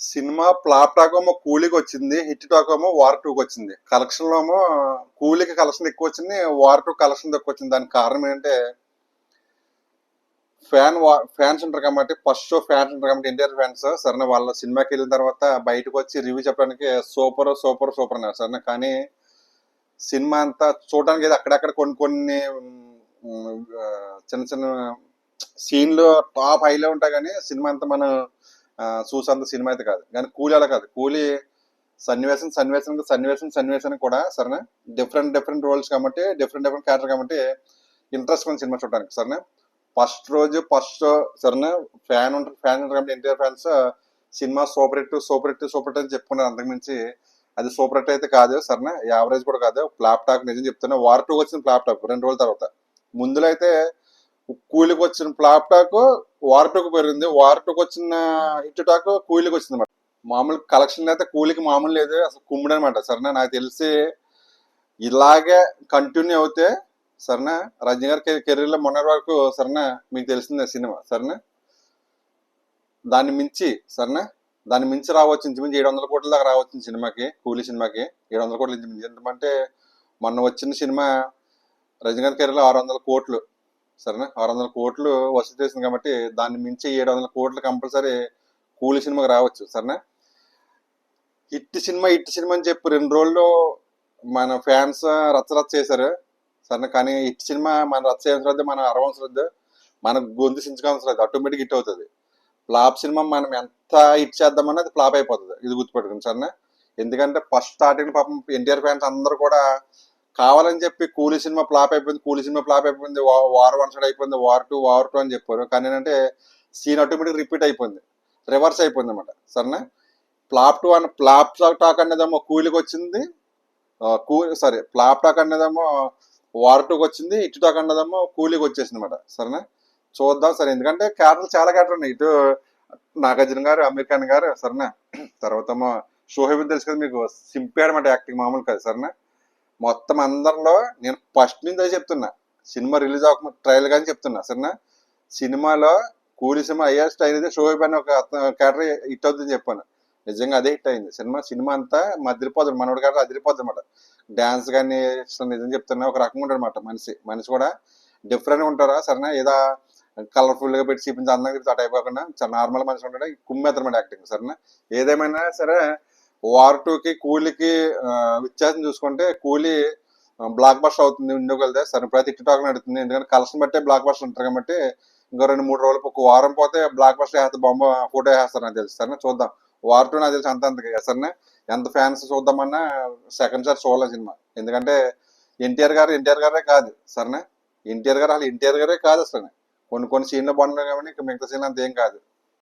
Cinema flop talk ఏమో కూలీకి వచ్చింది hit talk ఏమో వార్ టూకి వచ్చింది. కలెక్షన్లోమో ఏమో కూలీకి కలెక్షన్ ఎక్కువ వచ్చింది వార్ టూ కలెక్షన్ తక్కువ వచ్చింది. దానికి కారణం ఏంటంటే ఫ్యాన్ ఫ్యాన్స్ ఉంటారు కాబట్టి ఫస్ట్ షో ఫ్యాన్స్ ఉంటారు కాబట్టి ఎన్టీఆర్ ఫ్యాన్స్ సరే వాళ్ళ సినిమాకి వెళ్ళిన తర్వాత బయటకు వచ్చి రివ్యూ చెప్పడానికి సూపర్ సూపర్ సూపర్ అన్నారు సరే కానీ సినిమా అంతా చూడడానికి అయితే అక్కడక్కడ కొన్ని కొన్ని చిన్న చిన్న సీన్లు టాప్ హైలో ఉంటాయి కానీ సినిమా అంతా మనం చూసేంత సినిమా అయితే కాదు. కానీ కూలీ అలా కాదు. కూలీ సన్నివేశం సన్నివేశం సన్నివేశం సన్నివేశం కూడా సరేనా? డిఫరెంట్ డిఫరెంట్ రోల్స్ కాబట్టి డిఫరెంట్ డిఫరెంట్ క్యారెక్టర్ కాబట్టి ఇంట్రెస్ట్ ఉంది సినిమా చూడడానికి సరేనా? ఫస్ట్ రోజు ఫస్ట్ సరేనా? ఫ్యాన్ ఉంటారు ఫ్యాన్ ఉంటారు కాబట్టి NTR fans cinema super hit super hit super hit అని చెప్పుకున్నారు అంతకుమించి అది సూపర్ హిట్ అయితే కాదు సరేనా? యావరేజ్ కూడా కాదు. ఫ్లాప్ టాక్ నిజం చెప్తున్నా. వార్ టూ వచ్చిన ఫ్లాప్ టాక్ రెండు రోజుల తర్వాత. ముందులో అయితే కూలికి వచ్చిన ఫ్లాప్ టాక్ వార్ పెరిగింది. వార్టోకి వచ్చిన హిట్ టాక్ కూలికి వచ్చింది అనమాట మామూలు కలెక్షన్ అయితే కూలికి మామూలు లేదు. అసలు కుమ్ముడు అనమాట సరేనా? నాకు తెలిసి ఇలాగే కంటిన్యూ అవుతే సరేనా? రజనీ గారి కెరీర్లో మొన్న మొన్నటి వరకు సరేనా? మీకు తెలిసిందే సినిమా. సరేనా? దాన్ని మించి సరేనా? దాన్ని మించి రావచ్చు. ఇంచుమించి ఏడు వందల కోట్ల దాకా రావచ్చు సినిమాకి కూలీ సినిమాకి. ఏడు వందల కోట్లు ఇంచుమించి. ఎందుకంటే మొన్న వచ్చిన సినిమా రజనీకాంత్ కెరీర్లో ఆరు వందల కోట్లు. సరేనా? ఆరు వందల కోట్లు వసూలు చేసింది కాబట్టి దాన్ని మించి ఏడు వందల కోట్లు కంపల్సరీ కూలి సినిమాకి రావచ్చు సరేనా? హిట్ సినిమా హిట్ సినిమా అని చెప్పి రెండు రోజులు మన ఫ్యాన్స్ రచ్చ రచ్చ చేశారు సరే కానీ హిట్ సినిమా మన రచ్చ చేయవలసిన వద్దు మనం అరవసరం వద్దు మన గొంతు సించుకోవాల్సిన ఆటోమేటిక్ హిట్ అవుతుంది. ఫ్లాప్ సినిమా మనం ఎంత హిట్ చేద్దామన్నా అది ఫ్లాప్ అయిపోతుంది ఇది గుర్తుపెట్టుకుని సరేనా? ఎందుకంటే ఫస్ట్ స్టార్టింగ్ పాపం ఎన్టీఆర్ ఫ్యాన్స్ అందరూ కూడా కావాలని చెప్పి కూలీ సినిమా ఫ్లాప్ అయిపోయింది కూలీ సినిమా ఫ్లాప్ అయిపోయింది వార్ వన్ సైడ్ అయిపోయింది వార్ టూ వార్ టూ అని చెప్పారు. కానీ ఏంటంటే సీన్ ఆటోమేటిక్ రిపీట్ అయిపోయింది. రివర్స్ అయిపోయింది అనమాట సరేనా? ఫ్లాప్ టూ అని ఫ్లాప్ టాక్ అనేదేమో కూలికి వచ్చింది. కూ సారీ ఫ్లాప్ టాక్ అనేదేమో వార్ టూకి వచ్చింది ఇటు టాక్ అనేదేమో కూలీకి వచ్చేసింది అనమాట సరేనా? చూద్దాం. సరే ఎందుకంటే క్యారెక్టర్లు చాలా క్యారెక్టర్ ఉన్నాయి. ఇటు నాగార్జున గారు అమీర్ ఖాన్ గారు సరేనా? తర్వాత ఏమో తెలుసు కదా మీకు సింపే అనమాట యాక్టింగ్ మామూలు కాదు సరేనా? మొత్తం అందరిలో నేను ఫస్ట్ నుంచి అదే చెప్తున్నా. సినిమా రిలీజ్ అవ్వక ట్రయల్ కానీ చెప్తున్నా సరేనా? సినిమాలో కూలి సినిమా హైయెస్ట్ అయినది షో అని ఒక క్యారెక్టర్ హిట్ అవుతుందని చెప్పాను. నిజంగా అదే హిట్ అయింది. సినిమా సినిమా అంతా మదిరిపోతుంది మనోడు గారు అదిరిపోతుంది అనమాట డ్యాన్స్ కానీ నిజం చెప్తున్నా ఒక రకంగా ఉంటాడు అనమాట మనిషి. మనిషి కూడా డిఫరెంట్ ఉంటారా సరేనా? ఏదో కలర్ఫుల్గా పెట్టి చూపించి అందంగా చూపించి అటు అయిపోకుండా చాలా నార్మల్ మనిషి ఉంటాడు కుమ్మేతనమాట యాక్టింగ్ సరేనా? ఏదేమైనా సరే వార్ టూకి కూలీకి వ్యత్యాసం చూసుకుంటే కూలీ బ్లాక్ బస్టర్ అవుతుంది ఇండియాకి వెళ్తే. సరే ప్రతి టిక్ నడుతుంది. ఎందుకంటే కలెక్షన్ బట్టే బ్లాక్ బస్టర్ ఉంటారు కాబట్టి ఇంకో రెండు మూడు రోజులు ఒక వారం పోతే బ్లాక్ బస్టర్ వేస్తే బొమ్మ ఫోటో వేస్తారు నాకు తెలుసు. సరే చూద్దాం. వార్ టూ నాకు తెలిసి అంత అంత సరే ఎంత ఫ్యాన్స్ చూద్దామన్నా సెకండ్ సార్ చూడలేదు సినిమా. ఎందుకంటే ఎన్టీఆర్ గారు ఎన్టీఆర్ గారే కాదు. సరేనా? ఎన్టీఆర్ గారు అసలు ఎన్టీఆర్ గారే కాదు అసలు. కొన్ని కొన్ని సీన్లు బాగున్నాయి కాబట్టి ఇంకా మిగతా సీన్లు అంత ఏం కాదు.